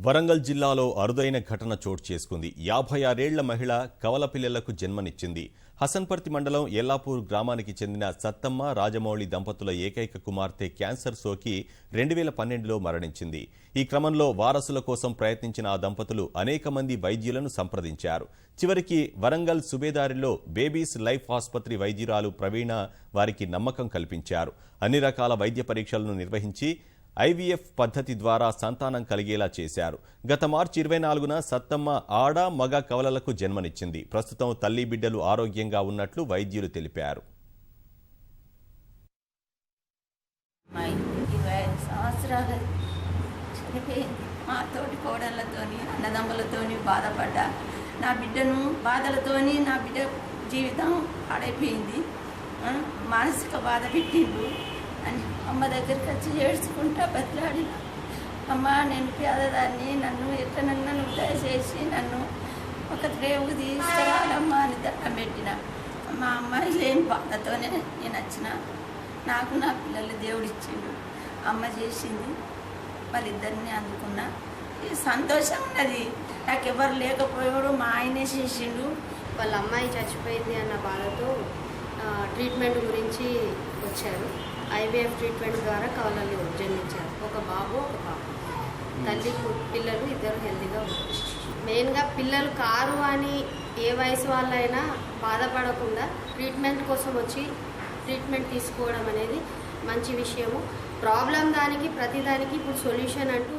వరంగల్ జిల్లాలో అరుదైన ఘటన చోటు చేసుకుంది. యాభై ఆరేళ్ళ మహిళ కవల పిల్లలకు జన్మనిచ్చింది. హసన్పర్తి మండలం ఎల్లాపూర్ గ్రామానికి చెందిన సత్తమ్మ రాజమౌళి దంపతుల ఏకైక కుమార్తె క్యాన్సర్ సోకి రెండు వేల పన్నెండులో మరణించింది. ఈ క్రమంలో వారసుల కోసం ప్రయత్నించిన ఆ దంపతులు అనేక మంది వైద్యులను సంప్రదించారు. చివరికి వరంగల్ సుబేదారిలో బేబీస్ లైఫ్ ఆసుపత్రి వైద్యురాలు ప్రవీణ వారికి నమ్మకం కల్పించారు. అన్ని రకాల వైద్య పరీక్షలను నిర్వహించి ఐవీఎఫ్ పద్ధతి ద్వారా సంతానం కలిగేలా చేశారు. గత మార్చి ఇరవై నాలుగున సత్తమ్మ ఆడ మగ కవలలకు జన్మనిచ్చింది. ప్రస్తుతం తల్లి బిడ్డలు ఆరోగ్యంగా ఉన్నట్లు వైద్యులు తెలిపారు. మా తోటి కోడళ్ళతోని అన్నదమ్ములతోని బాధపడ్డా. నా బిడ్డను బాధలతోని నా బిడ్డ జీవితం పాడైపోయింది. మానసిక బాధ పెట్టిండు అని అమ్మ దగ్గరికి వచ్చి ఏడ్చుకుంటా బతిలాడిన. అమ్మ నేను పేదదాన్ని నన్ను ఎట్లనన్నా నువ్వు దయచేసి నన్ను ఒక రేవు తీసుకురాలమ్మా అని దండం పెట్టిన. మా అమ్మాయి లేని బాధతోనే నేను వచ్చిన. నాకు నా పిల్లలు దేవుడిచ్చిండు. అమ్మ చేసింది వాళ్ళిద్దరిని అందుకున్నా. ఈ సంతోషం ఉన్నది. నాకు ఎవరు లేకపోయాడు మా ఆయనే చేసిండు. వాళ్ళ అమ్మాయి చచ్చిపోయింది అన్న బాధతో ట్రీట్మెంట్ గురించి వచ్చారు. ఐవీఎఫ్ ట్రీట్మెంట్ ద్వారా కవలలు జన్మించారు ఒక బాబు ఒక పాప. తల్లి పిల్లలు ఇద్దరు హెల్తీగా ఉంటారు మెయిన్గా పిల్లలు కారు అని ఏ వయసు వాళ్ళైనా బాధపడకుండా ట్రీట్మెంట్ కోసం వచ్చి ట్రీట్మెంట్ తీసుకోవడం అనేది మంచి విషయము. ప్రాబ్లం దానికి ప్రతిదానికి ఇప్పుడు సొల్యూషన్ అంటూ